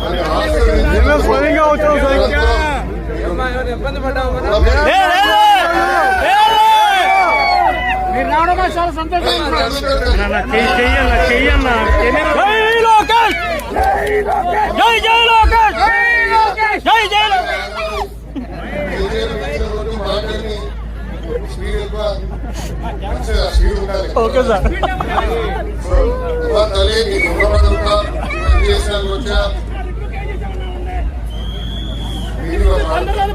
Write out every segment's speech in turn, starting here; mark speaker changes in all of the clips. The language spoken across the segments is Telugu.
Speaker 1: అని ఆశీర్వదించి
Speaker 2: స్వయంగా వచ్చావు స్వయంగా
Speaker 3: మీరు రావడం మాకు చాలా సంతోషం
Speaker 2: చెయ్యన్నా చెయ్యన్నా
Speaker 3: జై లోకేష్ జై జై లోకేష్ జై జై లోకేష్
Speaker 1: మాటని స్పీడ్ ఎక్కువ మంచిగా స్పీడ్ ఉండాలి
Speaker 2: ఓకే సార్.
Speaker 1: సో, అమ్మా తల్లి నీ రుణపడుతా విదేశాలకు వచ్చా మీరు మా- అరే వాడు ఊరుకో తెచ్చింది. వాడు మహారాష్ట్రలో ఆపరేషన్ చేయించాడు కదా. ఆ, తల్లితో మాట్లాడు. అమ్మా,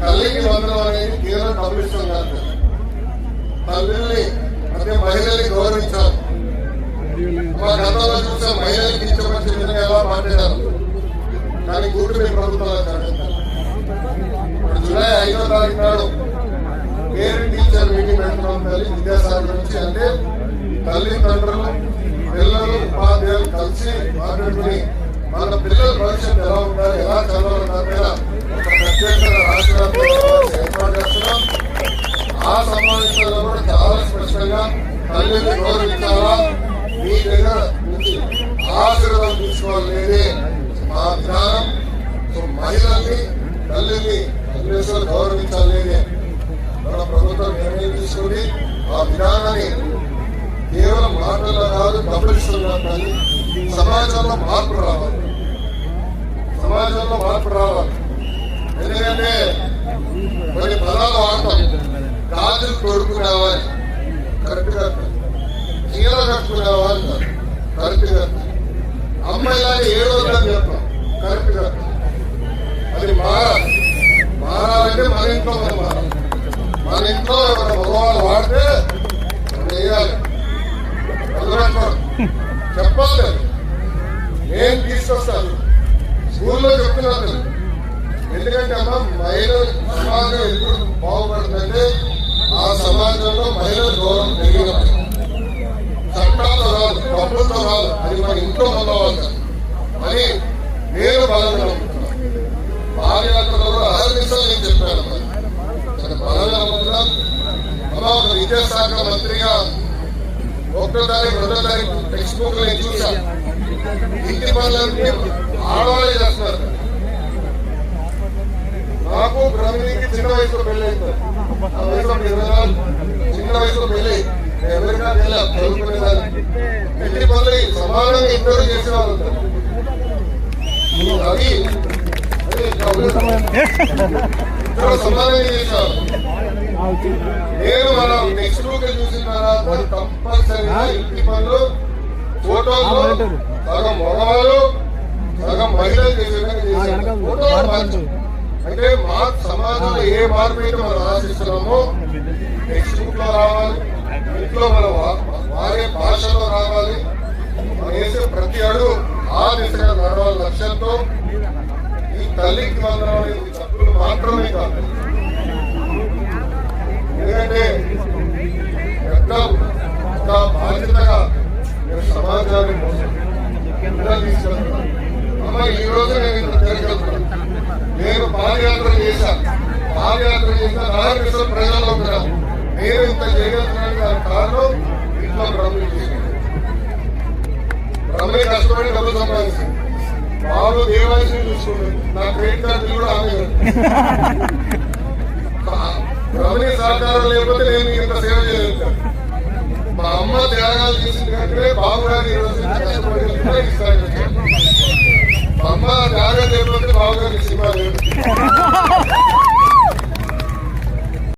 Speaker 1: తల్లికి వందనం అనేది కేవలం పంపించడం కాదు తల్లిని అంటే మహిళల్ని గౌరవించాలి మా గతంలో చూసే మహిళల్ని కించపరిచే విధంగా ఎలా మాట్లాడారు. కానీ కూటమి ప్రభుత్వాలు జూలై ఐదో తారీఖు నాడు పేరెంట్ టీచర్ మీటింగ్ పెడుతున్నాం తల్లి విద్యాసాగర్ నుంచి. అంటే తల్లిదండ్రులు పిల్లలు ఉపాధ్యాయులు కలిసి మాట్లాడుకుని మన పిల్లల భవిష్యత్తు ఎలా ఉండాలి ఎలా చదవాలి దాని మీద ఒక ప్రత్యేక రాష్ట్ర ఏర్పాటు చేస్తున్నాం. ఆ సమావేశాల్లో కూడా చాలా స్పష్టంగా తల్లిని గౌరవించాలా? మీ దగ్గర నుంచి ఆశీర్వాదం తీసుకోవాలనేది మా విధానం. మహిళల్ని తల్లిని అన్వేషణ గౌరవించాలనేది మన ప్రభుత్వం నిర్ణయం తీసుకుని ఆ విధానాన్ని కేవలం మాటల్లో కాదు డబ్బులిస్తున్నా కానీ సమాజంలో మార్పు రావాలి. సమాజంలో మార్పు రావాలి. ఎందుకంటే కొన్ని పదాలు వాడతాం. గాజులు తోడుకునేవా కరెక్ట్గా చీర కట్టుకునేవా అంటారు కరెక్ట్గా అమ్మాయిలాగా ఏడవద్దని చెప్తాం కరెక్ట్గా అది మారాలి మారాలంటే మన ఇంట్లో మనం మారాలి మన ఇంట్లో మగవాళ్ళు వాడితే మనం వేయాలి చెప్పాలి నేను తీసుకొస్తాను. స్కూల్లో చెప్తున్నాను ఎందుకంటే అమ్మ మహిళలు సమాజం ఎప్పుడు బాగుపడుతుందంటే ఆ సమాజంలో మహిళల గౌరవం పెరిగినప్పుడు. చట్టాలతో రాదు డబ్బులతో రాదు. అది మన ఇంట్లో ఉన్నవాళ్ళు. అని నేను బలంగా నమ్ముతున్నాను కూడా అహర్నిశలు నేను చెప్పాను. అమ్మా. ఒక విద్యాశాఖ మంత్రిగా ఒకటో తారీఖు రెండో తారీఖు టెక్స్ట్ బుక్ నేను చూశాను ఇంటి పనులన్నీ ఆడవాళ్ళే చేస్తున్నారు నాకు బ్రహ్మనికి చిన్న వయసులో పెళ్ళి అయింది ఆ వయసులో చిన్న వయసులో పెళ్ళి ఎవరికైనా వెళ్ళాం? చదువుకునేదాన్ని. ఇంటి పనులు సమానంగా ఇద్దరు చేసేవాళ్ళు అది సమానంగా చేసేవాళ్ళు నేను మనం నెక్స్ట్ బుక్ చూసిన తర్వాత తప్పనిసరిగా ఇంటి పనులు ఫోటోలు సగం మగవాళ్ళు సగం మహిళలు చేసే విధంగా చేశారు. ఫోటోలు మార్చు. అంటే మా సమాజంలో ఏ మార్పు అయితే మనం ఆశిస్తున్నామో టెక్స్ట్ బుక్లో రావాలి. ఇంట్లో మన వాడే భాషలో రావాలి. మనం వేసే ప్రతి అడుగు ఆ దిశగా నడవాలి లక్ష్యంతో. తల్లికి వందనం అనేది తప్పులు మాత్రమే కాదు. ఎందుకంటే పెద్ద ఒక బాధ్యతగా సమాజాన్ని మోసం తీసుకెళ్తున్నారు అమ్మ ఈ రోజు నేను ఇంత తిరగలుగుతున్నాను నేను పాదయాత్ర చేశాను పాదయాత్ర చేసిన నాలుగు ప్రజల్లో ఉన్నాను నేను ఇంత చేయగలుగుతున్నాను దానికి కారణం ఇంట్లో బ్రహ్మలు చేశాను బ్రహ్మని కష్టపడి డబ్బు సంపాదించింది బాబు దేవాల్సి చూసుకుంటుంది నా క్రెడిట్ కార్డు కూడా ఆమె బ్రహ్మని సహకారం లేకపోతే నేను ఇంత సేవ చేయలేదు మా అమ్మ త్యాగాలు చేసిన కంటే బాబు గారు ఈ రోజు కష్టపడి ఇస్తాను